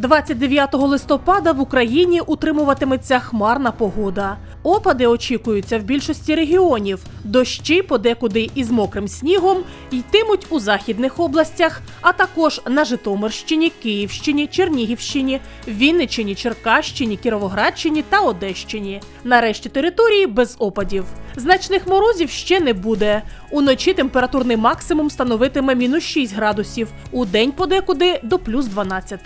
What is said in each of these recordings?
29 листопада в Україні утримуватиметься хмарна погода. Опади очікуються в більшості регіонів. Дощі подекуди із мокрим снігом йтимуть у західних областях, а також на Житомирщині, Київщині, Чернігівщині, Вінниччині, Черкащині, Кіровоградщині та Одещині. Нарешті території без опадів. Значних морозів ще не буде. Уночі температурний максимум становитиме мінус 6 градусів, у день подекуди до плюс 12.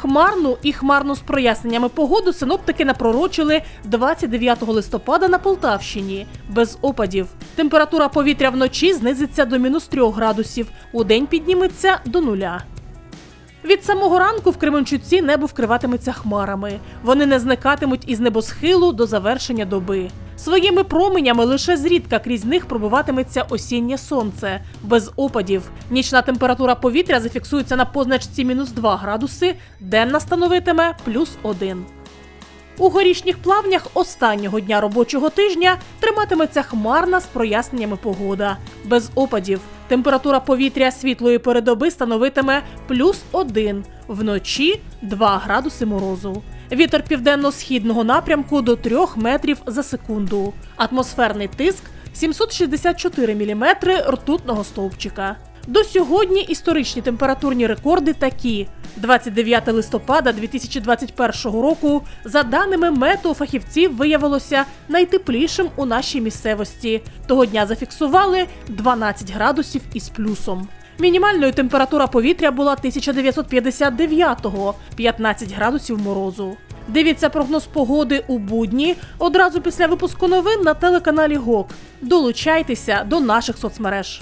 Хмарну і хмарну з проясненнями погоду синоптики напророчили 29 листопада на Полтавщині без опадів. Температура повітря вночі знизиться до мінус 3 градусів, у день підніметься до нуля. Від самого ранку в Кременчуці небо вкриватиметься хмарами. Вони не зникатимуть із небосхилу до завершення доби. Своїми променями лише зрідка крізь них пробиватиметься осіннє сонце, без опадів. Нічна температура повітря зафіксується на позначці мінус 2 градуси, денна становитиме плюс 1. У горішніх плавнях останнього дня робочого тижня триматиметься хмарна з проясненнями погода, без опадів. Температура повітря світлої передоби становитиме плюс 1, вночі 2 градуси морозу. Вітер південно-східного напрямку до 3 метрів за секунду. Атмосферний тиск 764 міліметри ртутного стовпчика. До сьогодні історичні температурні рекорди такі: 29 листопада 2021 року, за даними метеофахівців, виявилося найтеплішим у нашій місцевості. Того дня зафіксували 12 градусів із плюсом. Мінімальною температура повітря була 1959-го – 15 градусів морозу. Дивіться прогноз погоди у будні одразу після випуску новин на телеканалі ГОК. Долучайтеся до наших соцмереж.